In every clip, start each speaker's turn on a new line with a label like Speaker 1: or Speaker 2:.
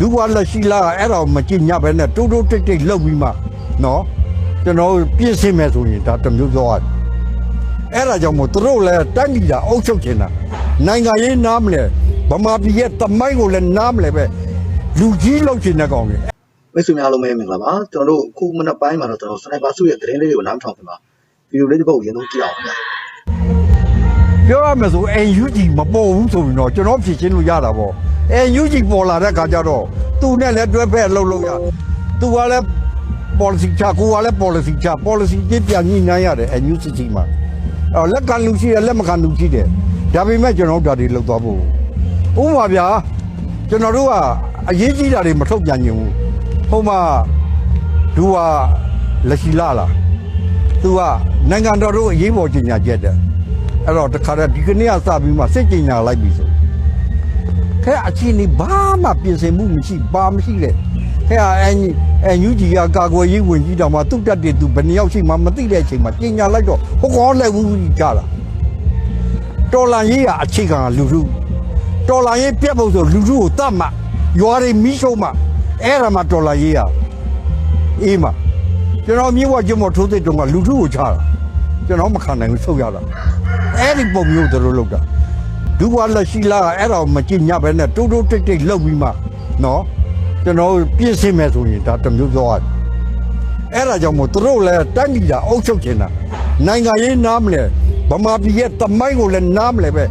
Speaker 1: ဒုဝါလက်ရှိလာအဲ့တော့မကြည့်ညပဲနဲ့တိုးတိုးတိတ်တိတ်လှုပ်ပြီးမှနော်ကျွန်တော်ပြည့်စင်မယ်ဆိုရင်ဒါတစ်မျိုးပြောရတယ်အဲ့ဒါကြောင့်မို့သူတို့လည်းတိုင်းပြည်တာအုပ်ချုပ်နေတာနိုင်ငံရေးနားမလဲဗမာပြည်ရဲ့တမိုင်းကိုလည်းနားမလဲပဲလူကြီးလှုပ်ချင်တဲ့ကောင်တွေ
Speaker 2: မိတ်ဆွေများအားလုံးပဲမင်္ဂလာပါကျွန်တော်တို့ခုမနက်ပိုင်းမှာတော့ကျွန်တော်စနိုက်ပါစုရဲ့သတင်းလေးတွေကိုနားထောင်ပြင်ပါဗီဒီယိုလေးတစ်ပုတ်ရင်ဆုံးကြည့်အောင်ပါ
Speaker 1: ပြောရမယ်ဆို NUG မပေါ်ဘူးဆိုရင်တော့ကျွန်တော်ဖြည့်ရှင်းလို့ရတာပေါ့ NUG ပေါ်လာတဲ့ခါကျတော့သူနဲ့လည်းတွဲဖက်လှုပ်လို့ရသူကလည်း policy ချကိုကလည်း policy ချ policy ပြပြန်ညှိနှိုင်းရတယ် NUG မှာအော်လက်ခံလူရှိတယ်လက်မခံလူရှိတယ်ဒါပေမဲ့ကျွန်တော်တို့ဒါတွေလှုပ်သွားဖို့ဥပမာဗျာကျွန်တော်တို့ကအရေးကြီးတာတွေမထုတ်ပြန်ခြင်းဘူးဟိုမှာသူကလက်ရှိလာလားသူကနိုင်ငံတော်တို့အရေးပေါ်ကြီးညာချက်တယ်အဲ့တော့တခါတည်းဒီကနေ့ကစပြီးမှစိတ်ကြင်ညာလိုက်ပြီဆို ခဲအချင်းนี่ဘာမှပြင်ဆင်မှုမရှိဘာမရှိတဲ့ခဲအန်အန်ယူဂျီကကာကွယ်ရေးဝင်ကြီးတောင်မှသူ့တက်တယ်သူဘယ်နှယောက်ရှိမှမသိတဲ့အချိန်မှာကြင်ညာလိုက်တော့ဟိုကောလည်းဘူးကြီးကြတာတော်လန်ရေးကအချိန်ကလူလူတော်လန်ရေးပြတ်ဖို့ဆိုလူလူကိုတတ်မှရွာတွေမီးရှို့မှအဲ့ဒါမှတော်လန်ရေးရအေးမှကျွန်တော်မြေဝကျမထိုးသိတုံးကလူလူကိုချတာကျွန်တော်မခံနိုင်ဘူးဆုတ်ရတာအဲ့ဒီပုံမျိုးသူတို့လုပ်တာ ဒုဝါလက်ရှိလာအဲ့တော့မကြည့်ညပဲနဲ့တိုးတိုးတိတ်တိတ်လှုပ်ပြီးမှနော်ကျွန်တော်ပြည့်စင်မယ်ဆိုရင်ဒါတစ်မျိုးပြောရတယ်အဲ့ဒါကြောင့်မို့သူတို့လည်းတိုင်းပြည်တာအုပ်ချုပ်နေတာနိုင်ငံရေးနားမလဲဗမာပြည်ရဲ့တမိုင်းကိုလည်းနားမလဲပဲ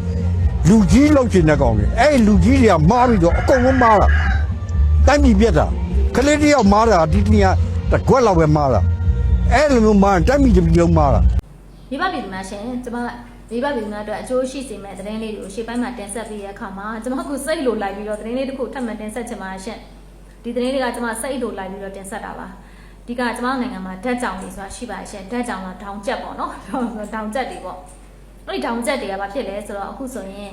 Speaker 1: လူကြီးလှုပ်ချင်တဲ့ကောင်တွေအဲ့ဒီလူကြီးတွေကမားပြီးတော့အကုန်လုံးမားတာတိုင်းပြည်ပြက်တာကလေးတယောက်မားတာဒီတနည်းတစ်ခွက်လောက်ပဲမားတာအဲ့လိုမျိုးမားရင်တိုင်းပြည်တစ်ပြည်လုံးမားတာ
Speaker 3: မိဘပြည်သူများရှင်ကျမ မိဘပြည်သူများအတွက်အကျိုးရှိစေမယ့်သတင်းလေးတွေကိုရှေ့ပိုင်းမှာတင်ဆက်ပေးရတဲ့အခါမှာကျမကစိတ်လိုလိုက်ပြီးတော့သတင်းလေးတစ်ခုထပ်မံတင်ဆက်ချင်ပါရှင်ဒီသတင်းလေးကကျမစိတ်လိုလိုက်ပြီးတော့တင်ဆက်တာပါဒီကကျမနိုင်ငံမှာဓာတ်ကြောင်တွေဆိုတာရှိပါရှင်ဓာတ်ကြောင်ကတောင်ကျက်ပေါ့နော်တောင်ကျက်တွေပေါ့အဲ့ဒီတောင်ကျက်တွေကဘာဖြစ်လဲဆိုတော့အခုဆိုရင်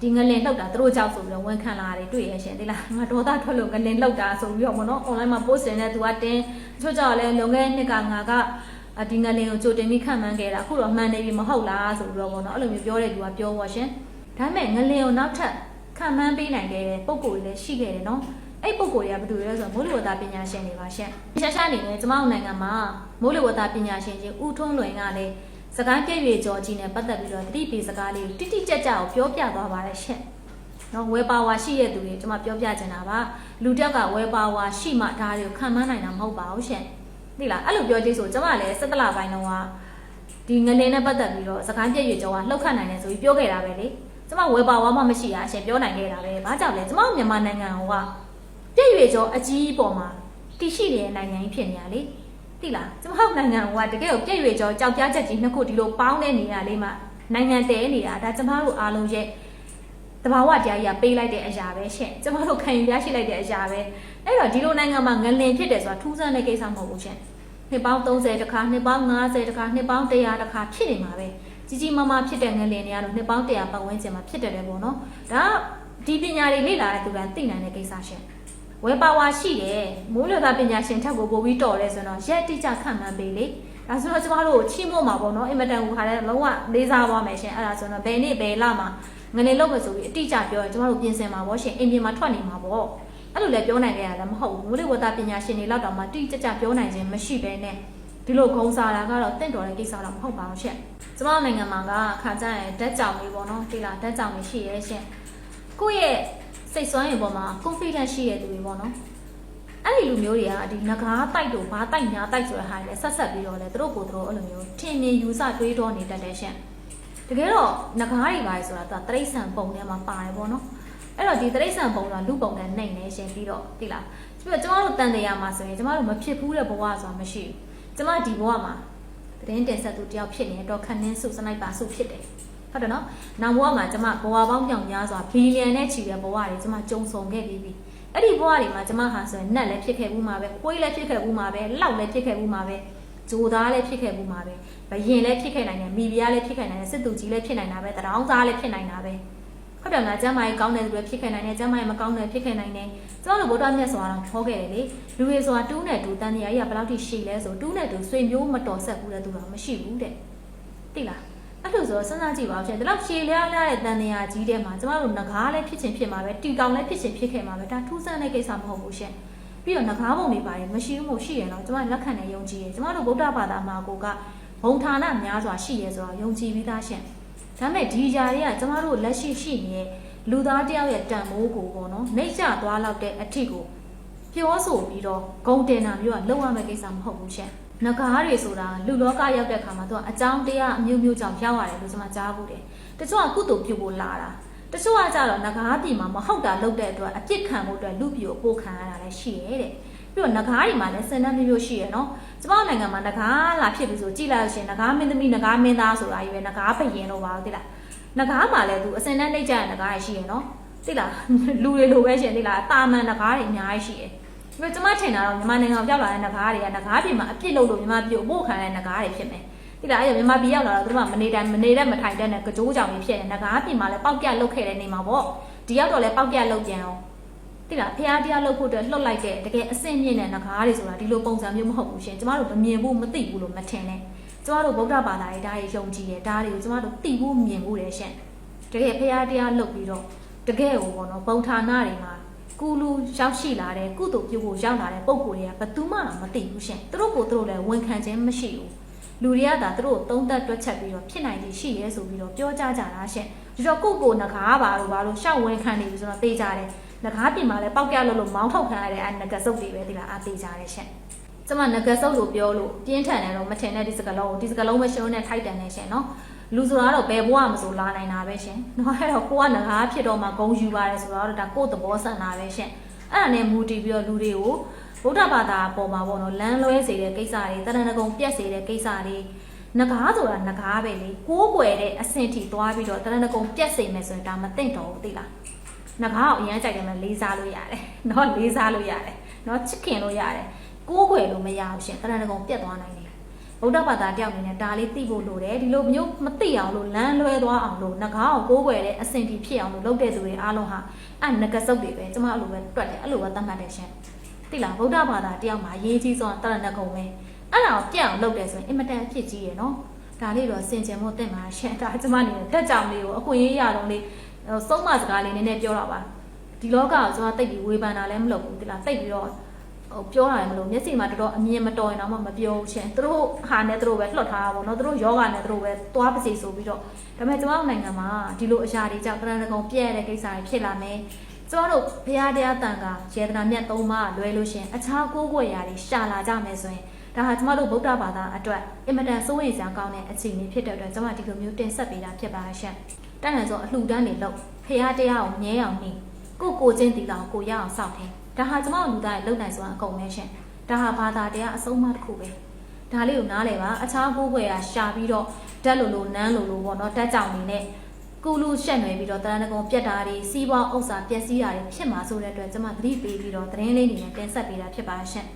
Speaker 3: ဒီငလင်လောက်တာသူတို့ကြောက်ဆိုပြီးတော့ဝန်ခံလာတယ်တွေ့ရရှင်ဒီလားငါဒေါသထွက်လို့ငလင်လောက်တာဆိုပြီးတော့ပေါ့နော် online မှာ post တင်တဲ့သူကတင်တချို့ကြောက်လဲလွန်ခဲ့တဲ့နှစ်ကငါကအ ဒီငလင်ကိုကြိုတင်ပြီးခံမှန်းခဲ့တာအခုတော့မှန်နေပြီမဟုတ်လားဆိုပြီးတော့ပေါ့နော်အဲ့လိုမျိုးပြောတဲ့လူကပြောပါရှင်ဒါပေမဲ့ငလင်ကိုနောက်ထပ်ခံမှန်းပေးနိုင်ခဲ့တဲ့ပုံကိုယ်တွေလည်းရှိခဲ့တယ်နော်အဲ့ပုံကိုယ်တွေကဘာတူလဲဆိုတော့မိုးလေဝသပညာရှင်တွေပါရှင်ရှာရှာနေတယ်ကျမတို့နိုင်ငံမှာမိုးလေဝသပညာရှင်ကြီးဦးထွန်းလွင်ကလည်းစကိုင်းပြည့်ရွေကျော်ကြီးနဲ့ပတ်သက်ပြီးတော့တတိပီစကားလေးတိတိကျကျကိုပြောပြသွားပါတယ်ရှင်နော်ဝယ်ပါဝါရှိတဲ့သူတွေကျွန်မပြောပြချင်တာပါလူတယောက်ကဝယ်ပါဝါရှိမှဒါတွေကိုခံမှန်းနိုင်တာမဟုတ်ပါဘူးရှင် သိလားအဲ့လိုပြောကြည့်ဆိုကျမလည်းစက်တလပိုင်းတော့ကဒီငလင်းနဲ့ပတ်သက်ပြီးတော့စကိုင်းပြည့်ရွေကျော်ကလှုပ်ခတ်နိုင်တယ်ဆိုပြီးပြောခဲ့တာပဲလေကျမဝယ်ပါဝါမှမရှိတာအရှင်ပြောနိုင်ခဲ့တာပဲဘာကြောင့်လဲကျမတို့မြန်မာနိုင်ငံကပြည့်ရွေကျော်အကြီးပေါ်မှာတည်ရှိနေတဲ့နိုင်ငံကြီးဖြစ်နေရလေသိလားကျမတို့နိုင်ငံကတကယ်ကိုပြည့်ရွေကျော်ကြောက်ပြားချက်ကြီးနှစ်ခုဒီလိုပေါင်းတဲ့နေရာလေးမှာနိုင်ငံတည်နေတာဒါကျမတို့အားလုံးရဲ့ တဘာဝတရားကြီးကပေးလိုက်တဲ့အရာပဲရှင့်ကျမတို့ခံယူရရှိလိုက်တဲ့အရာပဲအဲ့တော့ဒီလိုနိုင်ငံမှာငလင်ဖြစ်တယ်ဆိုတာထူးဆန်းတဲ့ကိစ္စမဟုတ်ဘူးရှင့်နှစ်ပေါင်း30တခါနှစ်ပေါင်း50တခါနှစ်ပေါင်း100တခါဖြစ်နေမှာပဲကြီးကြီးမားမားဖြစ်တဲ့ငလင်တွေကတော့နှစ်ပေါင်း100ပတ်ဝန်းကျင်မှာဖြစ်တယ်လေပေါ့နော်ဒါကဒီပညာတွေလေ့လာတဲ့သူကသိနိုင်တဲ့ကိစ္စရှင့်ဝယ်ပါဝါရှိတယ်မိုးလေဝသပညာရှင်ထက်ကိုပို့ပြီးတော်တယ်ဆိုတော့ရက်တိကျခံမှန်းပေးလေဒါဆိုတော့ကျမတို့ကိုချီးမို့မှာပေါ့နော်အင်မတန်ကိုခါတဲ့လုံးဝလေးစားသွားမယ်ရှင်အဲ့ဒါဆိုတော့ဘယ်နေ့ဘယ်လမှာ ငနေလောက်မယ်ဆိုပြီးအတိအကျပြောရင်ကျမတို့ပြင်ဆင်မှာပေါ့ရှင်အင်ပြင်မှာထွက်နေမှာပေါ့အဲ့လိုလည်းပြောနိုင်ကြရတာမဟုတ်ဘူးမိုးလေဝသပညာရှင်တွေလောက်တောင်မှတိတိကျကျပြောနိုင်ခြင်းမရှိဘဲနဲ့ဒီလိုဂုံစားတာကတော့တင့်တော်တဲ့ကိစ္စတော့မဟုတ်ပါဘူးရှင်ကျမတို့နိုင်ငံမှာကခါကြရင်ဓာတ်ကြောင်လေးပေါ့နော်ဒီလားဓာတ်ကြောင်လေးရှိရဲရှင်ကိုယ့်ရဲ့စိတ်ဆွမ်းရင်ပေါ်မှာ confidence ရှိတဲ့သူတွေပေါ့နော်အဲ့ဒီလူမျိုးတွေကဒီငကားတိုက်တို့ဘာတိုက်ညာတိုက်ဆိုတဲ့ဟာတွေလည်းဆက်ဆက်ပြီးတော့လေသူတို့ကိုယ်သူတို့အဲ့လိုမျိုးထင်မြင်ယူဆတွေးတောနေတတ်တယ်ရှင် တကယ်တော့ငကားတွေပါဆိုတာသူကတရိษံပုံထဲမှာပါတယ်ပေါ့နော်အဲ့တော့ဒီတရိษံပုံကလူပုံနဲ့နှိမ်နေရှင်ပြီးတော့သိလားပြီးတော့ကျမတို့တန်တရားမှာဆိုရင်ကျမတို့မဖြစ်ဘူးတဲ့ဘဝဆိုတာမရှိဘူးကျမဒီဘဝမှာသတင်းတင်ဆက်သူတယောက်ဖြစ်နေတော့ခန်းနှင်းစုစနိုက်ပါစုဖြစ်တယ်ဟုတ်တယ်နော်နောက်ဘဝမှာကျမဘဝပေါင်းပြောင်များစွာဘီလီယံနဲ့ချီတဲ့ဘဝတွေကျမကြုံဆုံခဲ့ပြီးပြီအဲ့ဒီဘဝတွေမှာကျမဟာဆိုရင်နတ်လည်းဖြစ်ခဲ့ဘူးမှာပဲခွေးလည်းဖြစ်ခဲ့ဘူးမှာပဲလောက်လည်းဖြစ်ခဲ့ဘူးမှာပဲ ဂျိုသားလည်းဖြစ်ခဲ့ဘူးမှာပဲဘယင်လည်းဖြစ်ခဲ့နိုင်တယ်မိဖုရားလည်းဖြစ်ခဲ့နိုင်တယ်စစ်သူကြီးလည်းဖြစ်နိုင်တာပဲတရောင်းသားလည်းဖြစ်နိုင်တာပဲဟုတ်တယ်လားကျမကြီးကောင်းတဲ့သူတွေဖြစ်ခဲ့နိုင်တယ်ကျမကြီးမကောင်းတဲ့ဖြစ်ခဲ့နိုင်တယ်ကျမတို့ဗုဒ္ဓမြတ်စွာတော်ခေါ်ခဲ့တယ်လေလူတွေဆိုတာတူးနဲ့တူတန်တရားကြီးကဘယ်လောက်ထိရှိလဲဆိုတူးနဲ့တူဆွေမျိုးမတော်ဆက်ဘူးတဲ့သူတော့မရှိဘူးတဲ့သိလားအဲ့လိုဆိုတော့စဉ်းစားကြည့်ပါဦးရှင်ဒီလောက်ရှည်လျားလျားတဲ့တန်တရားကြီးတဲ့မှာကျမတို့ငကားလည်းဖြစ်ချင်ဖြစ်မှာပဲတီကောင်လည်းဖြစ်ချင်ဖြစ်ခဲ့မှာပဲဒါထူးဆန်းတဲ့ကိစ္စမဟုတ်ဘူးရှင် ပြီးတော့ငကားပုံတွေပါတယ်မရှိဘူးမို့ရှိရတော့ကျမလက်ခံနဲ့ယုံကြည်ရကျမတို့ဗုဒ္ဓဘာသာမှာကိုကဘုံဌာနများစွာရှိရဲဆိုတော့ယုံကြည်ပြီးသားရှင်ဒါပေမဲ့ဒီຢာတွေကကျမတို့လက်ရှိရှိနေတဲ့လူသားတယောက်ရဲ့တန်မိုးကိုပေါ့နော်နှိမ့်ချသွားလောက်တဲ့အထစ်ကိုပြောဆိုပြီးတော့ဂုံတင်တာမျိုးကလောက်ရမယ့်ကိစ္စမဟုတ်ဘူးရှင်။ငကားတွေဆိုတာလူလောကရောက်တဲ့ခါမှာသူကအကြောင်းတရားအမျိုးမျိုးကြောင့်ရောက်ရတယ်လို့ကျွန်မကြားဘူးတယ်။တချို့ကကုသိုလ်ပြုဖို့လာတာ။ တချို့ကကြတော့ငကားပြည်မှာမဟုတ်တာလုပ်တဲ့အတွက်အပြစ်ခံဖို့အတွက်လူပြည်ကိုပို့ခံရတာလည်းရှိရဲတဲ့။ပြီးတော့ငကားတွေမှာလည်းစင်တန်းမျိုးမျိုးရှိရနော်။ကျွန်မနိုင်ငံမှာငကားလာဖြစ်ပြီဆိုကြည်လိုက်လို့ရှရင်ငကားမင်းသမီးငကားမင်းသားဆိုတာကြီးပဲငကားဘယင်လို့ပါသိလား။ငကားမှာလည်းသူအစင်တန်းနှိပ်ကြတဲ့ငကားရှိရနော်။သိလားလူတွေလိုပဲရှင်သိလားတာမန်ငကားတွေအများကြီးရှိတယ်။ပြီးတော့ကျမထင်တာတော့မြန်မာနိုင်ငံကိုရောက်လာတဲ့နဂါးတွေကနဂါးပြည်မှာအပြစ်လုပ်လို့မြန်မာပြည်ကိုပို့ခံတဲ့နဂါးတွေဖြစ်မယ်။ ဒီလားအဲ့မြန်မာပြည်ရောက်လာတော့သူတို့ကမနေတိုင်းမနေတဲ့မထိုင်တဲ့နဲ့ကြိုးကြောင်ကြီးဖြစ်နေနဂါးပြည်မှာလည်းပောက်ပြက်လုပ်ခဲ့တဲ့နေမှာပေါ့။ဒီရောက်တော့လည်းပောက်ပြက်လုပ်ကြံအောင်။ဒီလားဖះတရားလုပ်ဖို့အတွက်လှုပ်လိုက်တဲ့တကယ်အဆင့်မြင့်တဲ့နဂါးတွေဆိုတာဒီလိုပုံစံမျိုးမဟုတ်ဘူးရှင်။ကျမတို့မမြင်ဘူးမသိဘူးလို့မထင်နဲ့။ကျမတို့ဗုဒ္ဓဘာသာရေးဒါတွေယုံကြည်တယ်ဒါတွေကိုကျမတို့သိဖို့မြင်ဖို့တယ်ရှင်။တကယ်ဖះတရားလုပ်ပြီးတော့တကယ်ကိုပေါ့နော်ပုံဌာနတွေမှာကုလူရောက်ရှိလာတဲ့ကုသိုလ်ပြုဖို့ရောက်လာတဲ့ပုံကိုယ်တွေကဘယ်သူမှမသိဘူးရှင်သူတို့ကိုသူတို့လည်းဝန်ခံခြင်းမရှိဘူး လူတွေကသာသူတို့ကိုသုံးသက်တွက်ချက်ပြီးတော့ဖြစ်နိုင်ခြင်းရှိရဲဆိုပြီးတော့ပြောကြကြတာရှင်ဒီတော့ကိုယ့်ကိုယ်ငကားပါလို့ပါလို့ရှောက်ဝန်ခံနေပြီဆိုတော့သိကြတယ်ငကားပြင်မှာလည်းပေါက်ကြလို့လို့မောင်းထုတ်ခံရတဲ့အဲငကစုပ်တွေပဲဒီလားအသေးကြတယ်ရှင်ကျမငကစုပ်လို့ပြောလို့ပြင်းထန်တယ်တော့မထင်တဲ့ဒီစကလုံးကိုဒီစကလုံးပဲရှုံးနဲ့ထိုက်တန်နေရှင်နော်လူဆိုတာတော့ဘယ်ဘဝမှာဆိုလာနိုင်တာပဲရှင်။နော်အဲ့တော့ကိုကငကားဖြစ်တော့မှဂုံယူပါတယ်ဆိုတော့ဒါကိုယ့်သဘောဆန္ဒပဲရှင်။အဲ့ဒါနဲ့မူတည်ပြီးတော့လူတွေကို ဗုဒ္ဓဘာသာအပေါ်မှာပေါ့နော်လမ်းလွဲစေတဲ့ကိစ္စတွေတဏ္ဍကုံပြက်စေတဲ့ကိစ္စတွေငကားဆိုတာငကားပဲလေကိုးကွယ်တဲ့အဆင့်ထိသွားပြီးတော့တဏ္ဍကုံပြက်စေမယ်ဆိုရင်ဒါမသိတော့ဘူးသိလားငကားကိုအရင်ကြိုက်တယ်မှာလေးစားလို့ရတယ်။နော်လေးစားလို့ရတယ်။နော်ချစ်ခင်လို့ရတယ်။ကိုးကွယ်လို့မရဘူးရှင်တဏ္ဍကုံပြက်သွားနိုင်တယ်ဗုဒ္ဓဘာသာတယောက်အနေနဲ့ဒါလေးသိဖို့လိုတယ်ဒီလိုမျိုးမသိအောင်လို့လမ်းလွဲသွားအောင်လို့ငကားကိုကိုးကွယ်တဲ့အဆင်တီဖြစ်အောင်လို့လုပ်တဲ့သူတွေအားလုံးဟာအဲ့ငကစုပ်တွေပဲကျမအဲ့လိုပဲတွက်တယ်အဲ့လိုပဲသတ်မှတ်တယ်ရှင် သိလားဗုဒ္ဓဘာသာတယောက်မှာအရေးကြီးဆုံးတရဏဂုံပဲအဲ့ဒါကိုပြတ်အောင်လုပ်တယ်ဆိုရင်အင်မတန်အဖြစ်ကြီးရယ်နော်ဒါလေးတော့စင်ကြင်ဖို့တင့်ပါရှင်ဒါကျမအနေနဲ့တက်ကြောင်လေးကိုအခွင့်အရေးရတော့လေးဟိုစုံမစကားလေးနည်းနည်းပြောတာပါဒီလောကကိုကျမတိတ်ပြီးဝေဖန်တာလည်းမလုပ်ဘူးသိလားတိတ်ပြီးတော့ဟိုပြောတာလည်းမလို့မျက်စိမှာတော်တော်အမြင်မတော်ရင်တော့မှမပြောဘူးရှင်သူတို့ဟာနဲ့သူတို့ပဲလှုပ်ထားတာပေါ့နော်သူတို့ယောဂနဲ့သူတို့ပဲသွားပါစေဆိုပြီးတော့ဒါပေမဲ့ကျွန်တော်တို့နိုင်ငံမှာဒီလိုအရာတွေကြောင့်တရဏဂုံပြည့်ရတဲ့ကိစ္စတွေဖြစ်လာမယ် ကျွန်တော်တို့ဘုရားတရားတန်ခါယေဒနာမြတ်သုံးပါးလွဲလို့ရှင်အခြားကိုးကွယ်ရာတွေရှာလာကြမယ်ဆိုရင်ဒါဟာကျွန်တော်တို့ဗုဒ္ဓဘာသာအတွက်အင်မတန်စိုးရိမ်စရာကောင်းတဲ့အခြေအနေဖြစ်တဲ့အတွက်ကျွန်မဒီလိုမျိုးတင်ဆက်ပေးတာဖြစ်ပါရှင်တန်လန်ဆိုအလှူဒန်းတွေလုပ်ဘုရားတရားကိုမြဲအောင်နေကိုကိုချင်းတီတောင်ကိုရအောင်စောင့်တယ်ဒါဟာကျမတို့လူသားရဲ့လုံနိုင်စွာအကုန်ပဲရှင်ဒါဟာဘာသာတရားအဆုံးအမတစ်ခုပဲဒါလေးကိုနားလဲပါအခြားကိုယ်ွယ်ကရှာပြီးတော့ဓာတ်လိုလိုနန်းလိုလိုပေါ့နော်ဓာတ်ကြောင်နေနဲ့ ကုလူရှက်နွယ်ပြီးတော့တရဏဂုံပြက်တာတွေစီးပွားဥစ္စာပျက်စီးတာတွေဖြစ်မှာဆိုတဲ့အတွက်ကျမသတိပေးပြီးတော့သတင်းလေးတွေနဲ့တင်ဆက်ပေးတာဖြစ်ပါရှင်